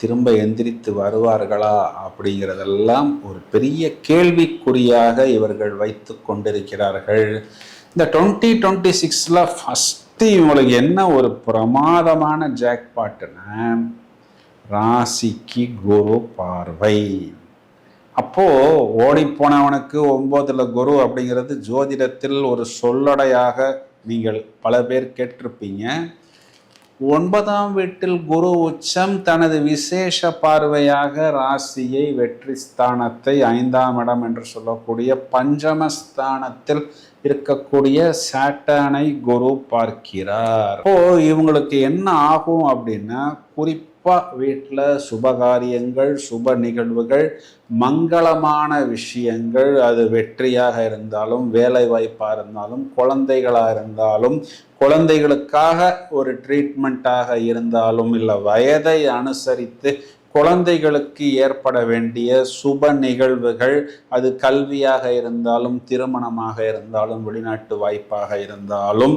திரும்ப எந்திரித்து வருவார்களா அப்படிங்கிறதெல்லாம் ஒரு பெரிய கேள்விக்குறியாக இவர்கள் வைத்து கொண்டிருக்கிறார்கள். இந்த டுவெண்ட்டி டுவெண்ட்டி சிக்ஸில் ஃபஸ்ட்டு இவங்களுக்கு என்ன ஒரு பிரமாதமான ஜாக்பாட்டுன்னா ராசிக்கு குரு பார்வை. அப்போது ஓடிப்போனவனுக்கு ஒம்போதில் குரு அப்படிங்கிறது ஜோதிடத்தில் ஒரு சொல்லடையாக நீங்கள் பல பேர் கேட்டிருப்பீங்க. ஒன்பதாம் வீட்டில் குரு உச்சம் தனது விசேஷ பார்வையாக ராசியை வெற்றி ஸ்தானத்தை ஐந்தாம் இடம் என்று சொல்லக்கூடிய பஞ்சமஸ்தானத்தில் இருக்கக்கூடிய சாட்டனை குரு பார்க்கிறார். இப்போ இவங்களுக்கு என்ன ஆகும் அப்படின்னா குறிப்பாக வீட்டில் சுபகாரியங்கள் சுப நிகழ்வுகள் மங்களமான விஷயங்கள் அது வெற்றியாக இருந்தாலும் வேலை வாய்ப்பாக இருந்தாலும் குழந்தைகளாக இருந்தாலும் குழந்தைகளுக்காக ஒரு ட்ரீட்மெண்ட்டாக இருந்தாலும் இல்லை வயதை அனுசரித்து குழந்தைகளுக்கு ஏற்பட வேண்டிய சுப நிகழ்வுகள் அது கல்வியாக இருந்தாலும் திருமணமாக இருந்தாலும் வெளிநாட்டு வாய்ப்பாக இருந்தாலும்